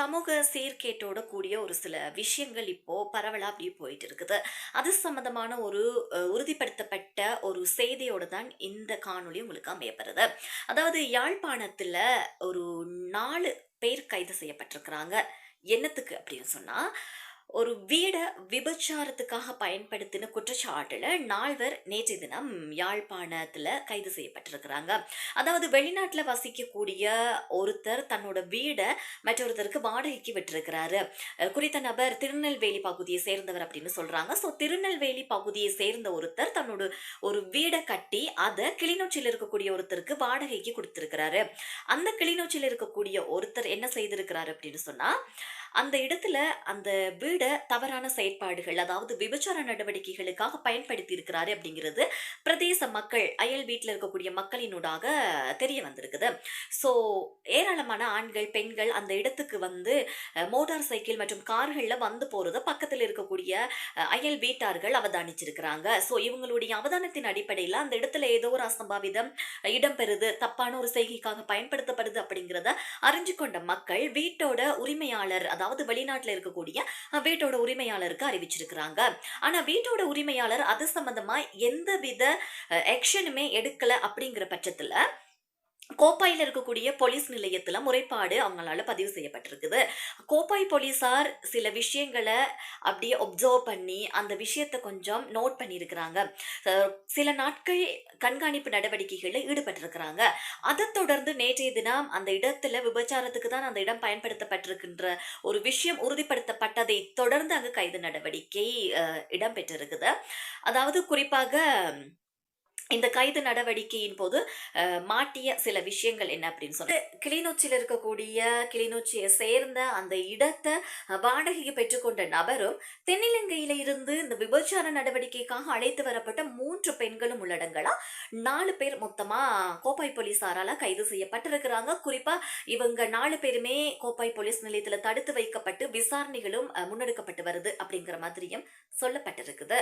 சமூக சீர்கேட்டோட கூடிய ஒரு சில விஷயங்கள் இப்போ பரவலா அப்படியே போயிட்டு இருக்குது. அது சம்மந்தமான ஒரு உறுதிப்படுத்தப்பட்ட ஒரு செய்தியோட தான் இந்த காணொளி உங்களுக்கு அமையப்படுது அதாவது யாழ்ப்பாணத்துல ஒரு நாலு பேர் கைது செய்யப்பட்டிருக்கிறாங்க. என்னத்துக்கு அப்படின்னு சொன்னா, ஒரு வீடை விபச்சாரத்துக்காக பயன்படுத்தின குற்றச்சாட்டில் நால்வர் நேற்று தினம் யாழ்ப்பாணத்தில் கைது செய்யப்பட்டிருக்கிறாங்க. அதாவது வெளிநாட்டில் வசிக்கக்கூடிய ஒருத்தர் தன்னோட வீடை மற்றொருத்தருக்கு வாடகைக்கு விட்டிருக்கிறாரு. குறித்த நபர் திருநெல்வேலி பகுதியை சேர்ந்தவர் அப்படின்னு சொல்கிறாங்க ஸோ திருநெல்வேலி பகுதியை சேர்ந்த ஒருத்தர் தன்னோட ஒரு வீடை கட்டி அதை கிளிநொச்சியில் இருக்கக்கூடிய ஒருத்தருக்கு வாடகைக்கு கொடுத்துருக்கிறாரு அந்த கிளிநொச்சியில் இருக்கக்கூடிய ஒருத்தர் என்ன செய்திருக்கிறாரு அப்படின்னு சொன்னால் அந்த இடத்துல அந்த வீடை தவறான செயற்பாடுகள், அதாவது விபச்சார நடவடிக்கைகளுக்காக பயன்படுத்தி இருக்கிறாரு அப்படிங்கிறது பிரதேச மக்கள், அயல் வீட்டில் இருக்கக்கூடிய மக்களினூடாக தெரிய வந்திருக்குது. ஸோ ஏராளமான ஆண்கள், பெண்கள் அந்த இடத்துக்கு வந்து மோட்டார் சைக்கிள் மற்றும் கார்களில் வந்து போகிறது பக்கத்தில் இருக்கக்கூடிய அயல் வீட்டார்கள் அவதானிச்சிருக்கிறாங்க. ஸோ இவங்களுடைய அவதானத்தின் அடிப்படையில் அந்த இடத்துல ஏதோ ஒரு அசம்பாவிதம் இடம்பெறுது, தப்பான ஒரு செய்கைக்காக பயன்படுத்தப்படுது அப்படிங்கிறத அறிஞ்சு கொண்ட மக்கள் வீட்டோட உரிமையாளர், அதாவது வெளிநாட்டுல இருக்கக்கூடிய வீட்டோட உரிமையாளருக்கு அறிவிச்சிருக்கிறாங்க. ஆனா வீட்டோட உரிமையாளர் அது சம்பந்தமா எந்தவித வித ஆக்ஷனுமே எடுக்கல அப்படிங்கிற பட்சத்துல, கோப்பாயில் இருக்கக்கூடிய போலீஸ் நிலையத்தில் முறைப்பாடு அவங்களால பதிவு செய்யப்பட்டிருக்குது. கோப்பாய் போலீஸார் சில விஷயங்களை அப்படியே ஒப்சர்வ் பண்ணி, அந்த விஷயத்தை கொஞ்சம் நோட் பண்ணியிருக்கிறாங்க. சில நாட்கள் கண்காணிப்பு நடவடிக்கைகளில் ஈடுபட்டிருக்கிறாங்க. அதை தொடர்ந்து நேற்றைய தினம் அந்த இடத்துல விபச்சாரத்துக்கு தான் அந்த இடம் பயன்படுத்தப்பட்டிருக்கின்ற ஒரு விஷயம் உறுதிப்படுத்தப்பட்டதை தொடர்ந்து அங்கு கைது நடவடிக்கை இடம்பெற்றிருக்குது. அதாவது குறிப்பாக இந்த கைது நடவடிக்கையின் போது மாட்டிய சில விஷயங்கள் என்ன அப்படின்னு சொன்னா, கிளிநொச்சியில் இருக்கக்கூடிய கிளிநொச்சியை சேர்ந்த அந்த இடத்தை வாடகைக்கு பெற்றுக்கொண்ட நபரும், தென்னிலங்கையில இருந்து இந்த விபச்சார நடவடிக்கைக்காக அழைத்து வரப்பட்ட மூன்று பெண்களும் உள்ளடங்களா நாலு பேர் மொத்தமா கோப்பாய் போலீசாரால கைது செய்யப்பட்டிருக்கிறாங்க. குறிப்பா இவங்க நாலு பேருமே கோப்பாய் போலீஸ் நிலையத்தில் தடுத்து வைக்கப்பட்டு விசாரணைகளும் முன்னெடுக்கப்பட்டு வருது அப்படிங்கிற மாதிரியும் சொல்லப்பட்டிருக்குது.